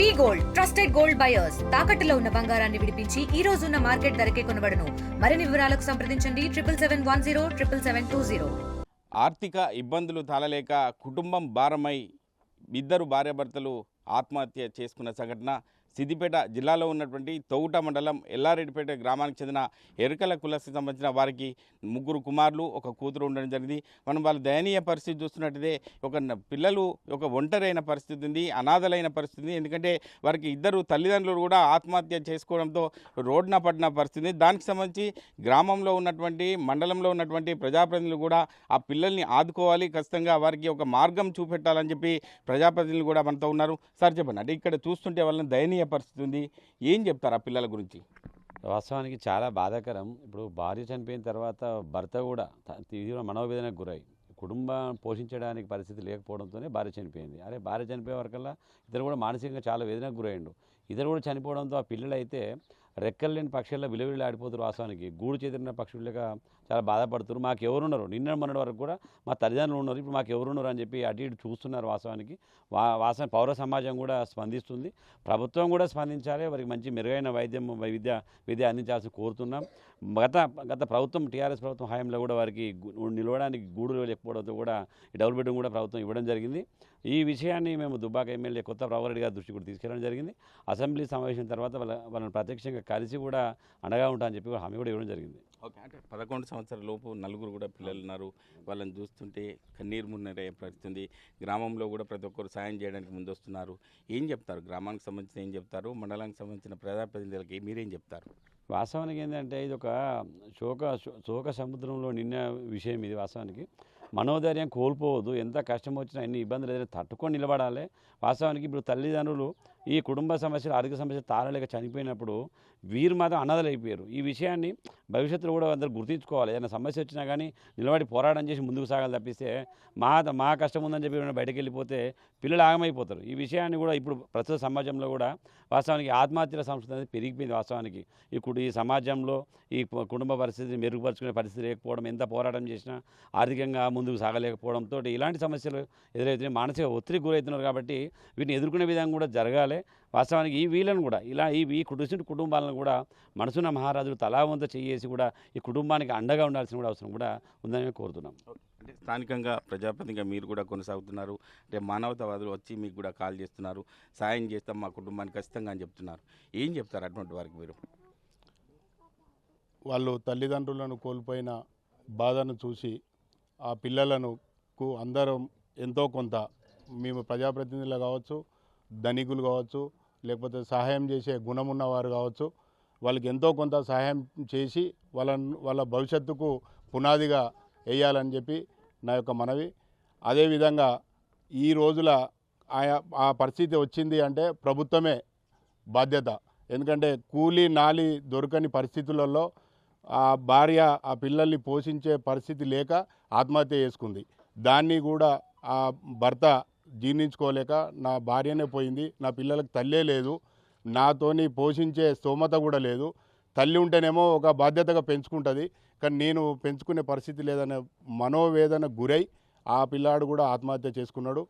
We gold trusted gold buyers. తాకట్టులో ఉన్న బంగారాన్ని విడిపించి ఈ రోజు ఉన్న మార్కెట్ ధరకే కొనబడను. మరిన్ని వివరాలకు సంప్రదించండి. Triple seven one zero triple seven two zero. ఆర్థిక ఇబ్బందులు తాళలేక కుటుంబం భారమై ఇద్దరు భార్యాభర్తలు ఆత్మహత్య చేసుకున్న సంఘటన సిద్దిపేట జిల్లాలో ఉన్నటువంటి తౌట మండలం ఎల్లారెడ్డిపేట గ్రామానికి చెందిన ఎరుకల కులస్కి సంబంధించిన వారికి ముగ్గురు కుమారులు ఒక కూతురు ఉండడం జరిగింది. మనం వాళ్ళ దయనీయ పరిస్థితి చూస్తున్నట్టయితే ఒక పిల్లలు ఒక ఒంటరైన పరిస్థితి ఉంది అనాథలైన పరిస్థితి ఉంది. ఎందుకంటే వారికి ఇద్దరు తల్లిదండ్రులు కూడా ఆత్మహత్య చేసుకోవడంతో రోడ్న పడిన పరిస్థితి దానికి సంబంధించి గ్రామంలో ఉన్నటువంటి మండలంలో ఉన్నటువంటి ప్రజాప్రతినిధులు కూడా ఆ పిల్లల్ని ఆదుకోవాలి. ఖచ్చితంగా వారికి ఒక మార్గం చూపెట్టాలని చెప్పి ప్రజాప్రతినిధులు కూడా మనతో ఉన్నారు. సార్ చెప్పండి. అంటే ఇక్కడ చూస్తుంటే వాళ్ళని దయనీయ పరిస్థితి ఉంది. ఏం చెప్తారు ఆ పిల్లల గురించి? వాస్తవానికి చాలా బాధాకరం. ఇప్పుడు భార్య చనిపోయిన తర్వాత భర్త కూడా తీవ్ర మనోవేదనకు గురై కుటుంబం పోషించడానికి పరిస్థితి లేకపోవడంతోనే భార్య చనిపోయింది. అరే భార్య చనిపోయే వరకల్లా ఇద్దరు కూడా మానసికంగా చాలా వేదనకు గురయ్యండు ఇద్దరు కూడా చనిపోవడంతో ఆ పిల్లలు అయితే రెక్కలు లేని పక్షుల్లో విలువలు ఆడిపోతారు వాస్తవానికి. గూడు చెదిరిన పక్షులుగా చాలా బాధపడుతున్నారు. మాకు ఎవరున్నారు నిన్న మొన్నటి వరకు కూడా మా తల్లిదండ్రులు ఉన్నారు. ఇప్పుడు మాకు ఎవరున్నారు అని చెప్పి అటు ఇటు చూస్తున్నారు వాస్తవానికి. వా వాసన పౌర సమాజం కూడా స్పందిస్తుంది. ప్రభుత్వం కూడా స్పందించాలి. వారికి మంచి మెరుగైన వైద్యం విద్య విద్య అందించాల్సి కోరుతున్నాం. గత గత ప్రభుత్వం టీఆర్ఎస్ ప్రభుత్వం హయాంలో కూడా వారికి నిలవడానికి గూడు లేకపోవడంతో కూడా డబుల్ బెడ్రూమ్ కూడా ప్రభుత్వం ఇవ్వడం జరిగింది. ఈ విషయాన్ని మేము దుబ్బాక ఎమ్మెల్యే కొత్త ప్రభావరెడ్డి గారి దృష్టి కూడా తీసుకెళ్ళడం జరిగింది. అసెంబ్లీ సమావేశం తర్వాత వాళ్ళ వాళ్ళని ప్రత్యక్షంగా కలిసి కూడా అండగా ఉంటామని చెప్పి హామీ కూడా ఇవ్వడం జరిగింది. ఓకే. అంటే పదకొండు సంవత్సరాల లోపు నలుగురు కూడా పిల్లలు ఉన్నారు వాళ్ళని చూస్తుంటే కన్నీరు మున్నరే పరిస్థితి గ్రామంలో కూడా ప్రతి ఒక్కరు సాయం చేయడానికి ముందొస్తున్నారు. ఏం చెప్తారు? గ్రామానికి సంబంధించిన ఏం చెప్తారు? మండలానికి సంబంధించిన ప్రజాప్రతినిధులకి మీరేం చెప్తారు? వాస్తవానికి ఏంటంటే ఇది ఒక శోక శోక సముద్రంలో నిన్న విషయం ఇది వాస్తవానికి. మనోధైర్యం కోల్పోవద్దు. ఎంత కష్టం వచ్చినా ఎన్ని ఇబ్బందులు ఏదైనా తట్టుకొని నిలబడాలి. వాస్తవానికి ఇప్పుడు తల్లిదండ్రులు ఈ కుటుంబ సమస్యలు ఆర్థిక సమస్యలు తాళలేక చనిపోయినప్పుడు వీరు మాత్రం అన్నదలైపోయారు ఈ విషయాన్ని భవిష్యత్తులో కూడా అందరూ గుర్తించుకోవాలి. ఏదైనా సమస్య వచ్చినా కానీ నిలబడి పోరాటం చేసి ముందుకు సాగాలి తప్పిస్తే మా మా కష్టం ఉందని చెప్పి బయటకు వెళ్ళిపోతే పిల్లలు ఆగమైపోతారు. ఈ విషయాన్ని కూడా ఇప్పుడు ప్రస్తుత సమాజంలో కూడా వాస్తవానికి ఆత్మహత్యల సంస్కృతి అనేది పెరిగిపోయింది వాస్తవానికి. ఇప్పుడు ఈ సమాజంలో ఈ కుటుంబ పరిస్థితిని మెరుగుపరుచుకునే పరిస్థితి లేకపోవడం ఎంత పోరాటం చేసినా ఆర్థికంగా ముందుకు సాగలేకపోవడంతో ఇలాంటి సమస్యలు ఎదురవుతున్నాయి మానసిక ఒత్తిడికి గురవుతున్నారు కాబట్టి వీటిని ఎదుర్కొనే విధంగా కూడా జరగాలి. వాస్తవానికి ఈ వీళ్ళను కూడా ఇలా ఈ ఈ కుటుంబ కుటుంబాలను కూడా మనసున్న మహారాజులు తలా వంత చేసి కూడా ఈ కుటుంబానికి అండగా ఉండాల్సిన కూడా అవసరం కూడా ఉందని మేము కోరుతున్నాం. అంటే స్థానికంగా ప్రజాప్రతినిధిగా మీరు కూడా కొనసాగుతున్నారు. అంటే మానవతావాదులు వచ్చి మీకు కూడా కాల్ చేస్తున్నారు. సాయం చేస్తాం మా కుటుంబానికి ఖచ్చితంగా అని చెప్తున్నారు. ఏం చెప్తారు అటువంటి వారికి మీరు? వాళ్ళు తల్లిదండ్రులను కోల్పోయిన బాధను చూసి ఆ పిల్లలను కు అందరం ఎంతో కొంత మేము ప్రజాప్రతినిధులు కావచ్చు ధనికులు కావచ్చు లేకపోతే సహాయం చేసే గుణం ఉన్నవారు కావచ్చు వాళ్ళకి ఎంతో కొంత సహాయం చేసి వాళ్ళ వాళ్ళ భవిష్యత్తుకు పునాదిగా వేయాలని చెప్పి నా యొక్క మనవి. అదేవిధంగా ఈ రోజుల ఆయా ఆ పరిస్థితి వచ్చింది అంటే ప్రభుత్వమే బాధ్యత. ఎందుకంటే కూలి నాలి దొరకని పరిస్థితులలో ఆ భార్య ఆ పిల్లల్ని పోషించే పరిస్థితి లేక ఆత్మహత్య చేసుకుంది. దాన్ని కూడా ఆ భర్త జీర్ణించుకోలేక నా భార్యనే పోయింది. నా పిల్లలకు తల్లే లేదు. నాతోని పోషించే స్తోమత కూడా లేదు. తల్లి ఉంటేనేమో ఒక బాధ్యతగా పెంచుకుంటుంది. కానీ నేను పెంచుకునే పరిస్థితి లేదనే మనోవేదన గురై ఆ పిల్లాడు కూడా ఆత్మహత్య చేసుకున్నాడు.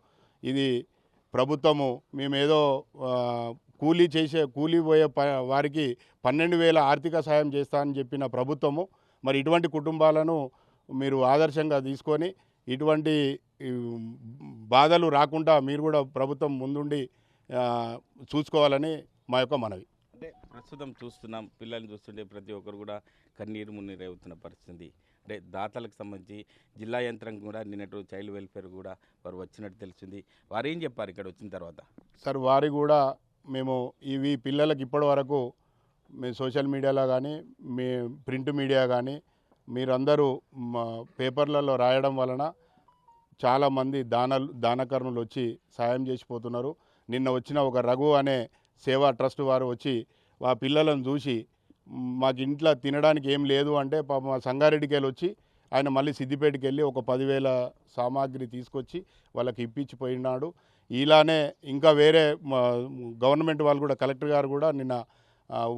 ఇది ప్రభుత్వము మేమేదో కూలీ చేసే కూలీ పోయే ప వారికి పన్నెండు వేల ఆర్థిక సాయం చేస్తా అని చెప్పిన ప్రభుత్వము. మరి ఇటువంటి కుటుంబాలను మీరు ఆదర్శంగా తీసుకొని ఇటువంటి బాధలు రాకుండా మీరు కూడా ప్రభుత్వం ముందుండి చూసుకోవాలని మా యొక్క మనవి. అంటే ప్రస్తుతం చూస్తున్నాం పిల్లల్ని చూస్తుంటే ప్రతి ఒక్కరు కూడా కన్నీరు మున్నీరు అవుతున్న పరిస్థితి. అంటే దాతలకు సంబంధించి జిల్లా యంత్రాంగం కూడా నిన్నటి చైల్డ్ వెల్ఫేర్ కూడా వారు వచ్చినట్టు తెలిసింది వారు ఏం చెప్పారు ఇక్కడ వచ్చిన తర్వాత? సార్ వారి కూడా మేము ఇవి పిల్లలకి ఇప్పటి వరకు మీ సోషల్ మీడియాలో కానీ మీ ప్రింట్ మీడియా కానీ మీరందరూ మా పేపర్లలో రాయడం వలన చాలామంది దాన దానకర్ణులు వచ్చి సాయం చేసిపోతున్నారు. నిన్న వచ్చిన ఒక రఘు అనే సేవా ట్రస్ట్ వారు వచ్చి ఆ పిల్లలను చూసి మాకు ఇంట్లో తినడానికి ఏం లేదు అంటే పాప మా సంగారెడ్డికి వెళ్ళి వచ్చి ఆయన మళ్ళీ సిద్దిపేటకి వెళ్ళి ఒక పదివేల సామాగ్రి తీసుకొచ్చి వాళ్ళకి ఇప్పించిపోయినాడు. ఇలానే ఇంకా వేరే గవర్నమెంట్ వాళ్ళు కూడా కలెక్టర్ గారు కూడా నిన్న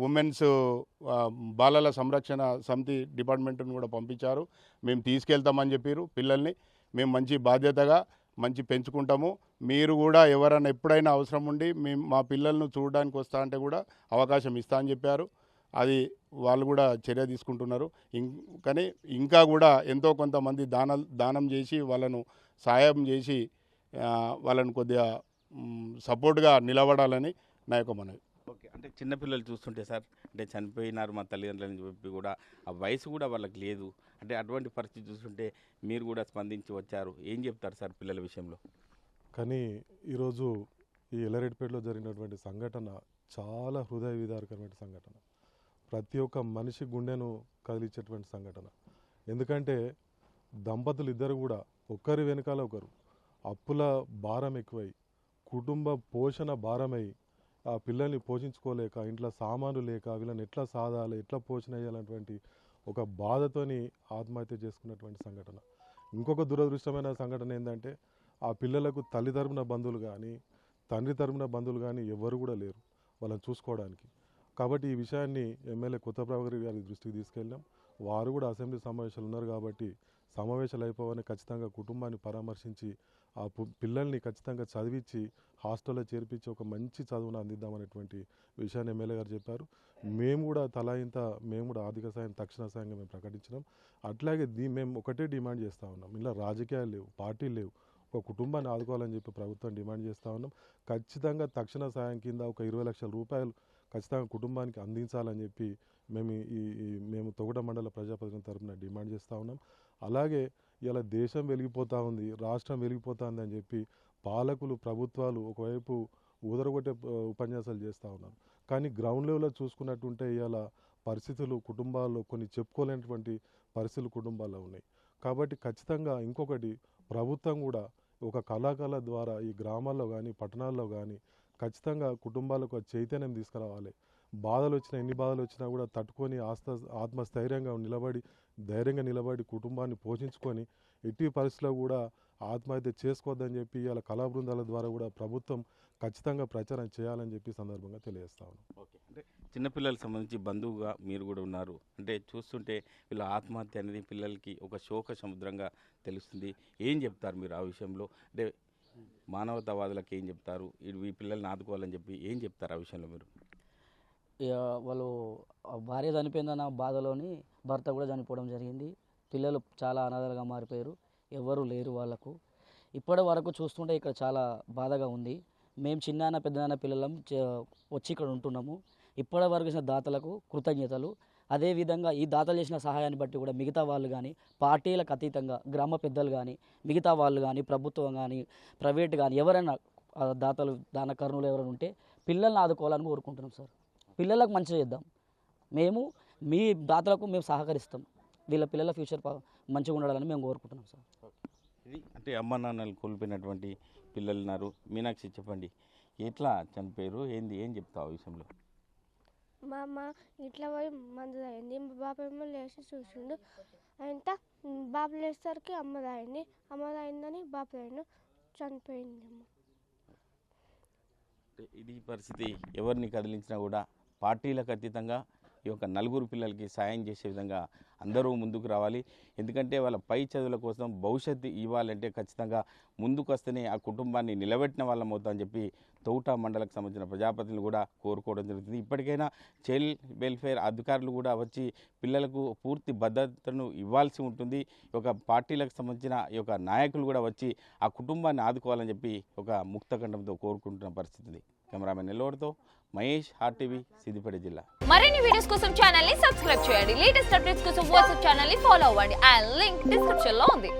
ఉమెన్స్ బాలల సంరక్షణ సమితి డిపార్ట్మెంట్ను కూడా పంపించారు. మేము తీసుకెళ్తామని చెప్పారు పిల్లల్ని. మేము మంచి బాధ్యతగా మంచి పెంచుకుంటాము. మీరు కూడా ఎవరైనా ఎప్పుడైనా అవసరం ఉండి మేము మా పిల్లలను చూడడానికి వస్తా అంటే కూడా అవకాశం ఇస్తా అని చెప్పారు. అది వాళ్ళు కూడా చర్య తీసుకుంటున్నారు. ఇం కానీ ఇంకా కూడా ఎంతో కొంతమంది దాన దానం చేసి వాళ్ళను సాయం చేసి వాళ్ళను కొద్దిగా సపోర్ట్గా నిలబడాలని నా యొక్క మనవి. అంటే చిన్నపిల్లలు చూస్తుంటే సార్ అంటే చనిపోయినారు మా తల్లిదండ్రులని చెప్పి కూడా ఆ వయసు కూడా వాళ్ళకి లేదు. అంటే అటువంటి పరిస్థితి చూస్తుంటే మీరు కూడా స్పందించి వచ్చారు. ఏం చెప్తారు సార్ పిల్లల విషయంలో? కానీ ఈరోజు ఈ ఎల్లరెడ్డిపేటలో జరిగినటువంటి సంఘటన చాలా హృదయ విదారకరమైన సంఘటన. ప్రతి ఒక్క మనిషి గుండెను కదిలించేటువంటి సంఘటన. ఎందుకంటే దంపతులు ఇద్దరు కూడా ఒక్కరి వెనకాల ఒకరు. అప్పుల భారం ఎక్కువై కుటుంబ పోషణ భారమై ఆ పిల్లల్ని పోషించుకోలేక ఇంట్లో సామాను లేక వీళ్ళని ఎట్లా సాధాలి ఎట్లా పోషణ చేయాలన్నటువంటి ఒక బాధతోని ఆత్మహత్య చేసుకున్నటువంటి సంఘటన. ఇంకొక దురదృష్టమైన సంఘటన ఏంటంటే ఆ పిల్లలకు తల్లి తరపున బంధువులు కానీ తండ్రి తరపున బంధువులు కానీ ఎవరు కూడా లేరు వాళ్ళని చూసుకోవడానికి. కాబట్టి ఈ విషయాన్ని ఎమ్మెల్యే కొత్త ప్రభాకర్ గారి దృష్టికి తీసుకెళ్ళాం. వారు కూడా అసెంబ్లీ సమావేశాలు ఉన్నారు కాబట్టి సమావేశాలు అయిపోవని ఖచ్చితంగా కుటుంబాన్ని పరామర్శించి ఆ పు- పిల్లల్ని ఖచ్చితంగా చదివించి హాస్టల్లో చేర్పించి ఒక మంచి చదువును అందిద్దామనేటువంటి విషయాన్ని ఎమ్మెల్యే గారు చెప్పారు. మేము కూడా తలా ఇంత మేము కూడా ఆర్థిక సాయం తక్షణ సాయంగా మేము ప్రకటించినాం. అట్లాగే దీ మేము ఒకటే డిమాండ్ చేస్తూ ఉన్నాం. ఇలా రాజకీయాలు లేవు పార్టీలు లేవు. ఒక కుటుంబాన్ని ఆదుకోవాలని చెప్పి ప్రభుత్వం డిమాండ్ చేస్తూ ఉన్నాం. ఖచ్చితంగా తక్షణ సాయం కింద ఒక ఇరవై లక్షల రూపాయలు ఖచ్చితంగా కుటుంబానికి అందించాలని చెప్పి మేము ఈ మేము తొగట మండల ప్రజాప్రతినిధి తరపున డిమాండ్ చేస్తూ ఉన్నాం. అలాగే ఇలా దేశం వెలిగిపోతూ ఉంది రాష్ట్రం వెలిగిపోతూ ఉంది అని చెప్పి పాలకులు ప్రభుత్వాలు ఒకవైపు ఊదరగొట్టే ఉపన్యాసాలు చేస్తూ ఉన్నారు కానీ గ్రౌండ్ లెవెల్లో చూసుకున్నట్టుంటే ఇవాళ పరిస్థితులు కుటుంబాల్లో కొన్ని చెప్పుకోలేనటువంటి పరిస్థితులు కుటుంబాల్లో ఉన్నాయి. కాబట్టి ఖచ్చితంగా ఇంకొకటి ప్రభుత్వం కూడా ఒక కళాకాల ద్వారా ఈ గ్రామాల్లో కానీ పట్టణాల్లో కానీ ఖచ్చితంగా కుటుంబాలకు చైతన్యం తీసుకురావాలి. బాధలు వచ్చినా ఎన్ని బాధలు వచ్చినా కూడా తట్టుకొని ఆస్త ఆత్మస్థైర్యంగా నిలబడి ధైర్యంగా నిలబడి కుటుంబాన్ని పోషించుకొని ఎట్టి పరిస్థితుల్లో కూడా ఆత్మహత్య చేసుకోవద్దని చెప్పి ఇవాళ కళా బృందాల ద్వారా కూడా ప్రభుత్వం ఖచ్చితంగా ప్రచారం చేయాలని చెప్పి సందర్భంగా తెలియజేస్తా ఓకే. అంటే చిన్నపిల్లలకు సంబంధించి బంధువుగా మీరు కూడా ఉన్నారు. అంటే చూస్తుంటే వీళ్ళ ఆత్మహత్య అనేది పిల్లలకి ఒక శోక సముద్రంగా తెలుస్తుంది. ఏం చెప్తారు మీరు ఆ విషయంలో? అంటే మానవతావాదులకు ఏం చెప్తారు? ఈ పిల్లల్ని ఆదుకోవాలని చెప్పి ఏం చెప్తారు ఆ విషయంలో మీరు? ఇక వాళ్ళు భార్య చనిపోయిందన్న బాధలోని భర్త కూడా చనిపోవడం జరిగింది. పిల్లలు చాలా అనాథలుగా మారిపోయారు. ఎవరు లేరు వాళ్ళకు. ఇప్పటి వరకు చూస్తుంటే ఇక్కడ చాలా బాధగా ఉంది. మేము చిన్నాన్న పెద్దనాన్న పిల్లలం వచ్చి ఇక్కడ ఉంటున్నాము. ఇప్పటి వరకు దాతలకు కృతజ్ఞతలు. అదేవిధంగా ఈ దాతలు చేసిన సహాయాన్ని బట్టి కూడా మిగతా వాళ్ళు కానీ పార్టీలకు అతీతంగా గ్రామ పెద్దలు కానీ మిగతా వాళ్ళు కానీ ప్రభుత్వం కానీ ప్రైవేట్ కానీ ఎవరైనా దాతలు దాతలు దానకర్ణులు ఎవరైనా ఉంటే పిల్లల్ని ఆదుకోవాలని కోరుకుంటున్నాం సార్. పిల్లలకు మంచి చేద్దాం. మేము మీ దాతలకు మేము సహకరిస్తాం. వీళ్ళ పిల్లల ఫ్యూచర్ మంచిగా ఉండాలని మేము కోరుకుంటున్నాం సార్. ఇది అంటే అమ్మ నాన్నలు కోల్పోయినటువంటి పిల్లలున్నారు. మీనాక్షి చెప్పండి. ఎట్లా చనిపోయారు? ఏంది? ఏం చెప్తావు ఆ విషయంలో? మా అమ్మ ఇట్లా పోయి మందు తాగింది. మా బాబు ఏమో లేచి చూసిండు. అంత బాబు లేచేసరికి అమ్మ తాగింది. అమ్మ తాగిందని బాబు తాగిండు చనిపోయింది అమ్మ. ఇది పరిస్థితి ఎవరిని కదిలించినా కూడా పార్టీలకు అతీతంగా ఈ యొక్క నలుగురు పిల్లలకి సాయం చేసే విధంగా అందరూ ముందుకు రావాలి. ఎందుకంటే వాళ్ళ పై చదువుల కోసం భవిష్యత్తు ఇవ్వాలంటే ఖచ్చితంగా ముందుకు వస్తేనే ఆ కుటుంబాన్ని నిలబెట్టిన వాళ్ళం అవుతామని చెప్పి తౌట మండలకు సంబంధించిన ప్రజాపతిని కూడా కోరుకోవడం జరుగుతుంది. ఇప్పటికైనా చైల్డ్ వెల్ఫేర్ అధికారులు కూడా వచ్చి పిల్లలకు పూర్తి భద్రతను ఇవ్వాల్సి ఉంటుంది. ఈ యొక్క పార్టీలకు సంబంధించిన ఈ యొక్క నాయకులు కూడా వచ్చి ఆ కుటుంబాన్ని ఆదుకోవాలని చెప్పి ఒక ముక్తఖండంతో కోరుకుంటున్న పరిస్థితి ఉంది. కెమెరామెన్ నెల్లూరుతో మహేష్ టీవీ సిద్దిపేట జిల్లా. మరిన్ని వీడియోస్ కోసం ఛానల్ని సబ్స్క్రైబ్ చేయండి. లేటెస్ట్ అప్డేట్స్ కోసం వాట్సాప్ ఛానల్ని ఫాలో అవ్వండి. అండ్ లింక్ డిస్క్రిప్షన్లో ఉంది.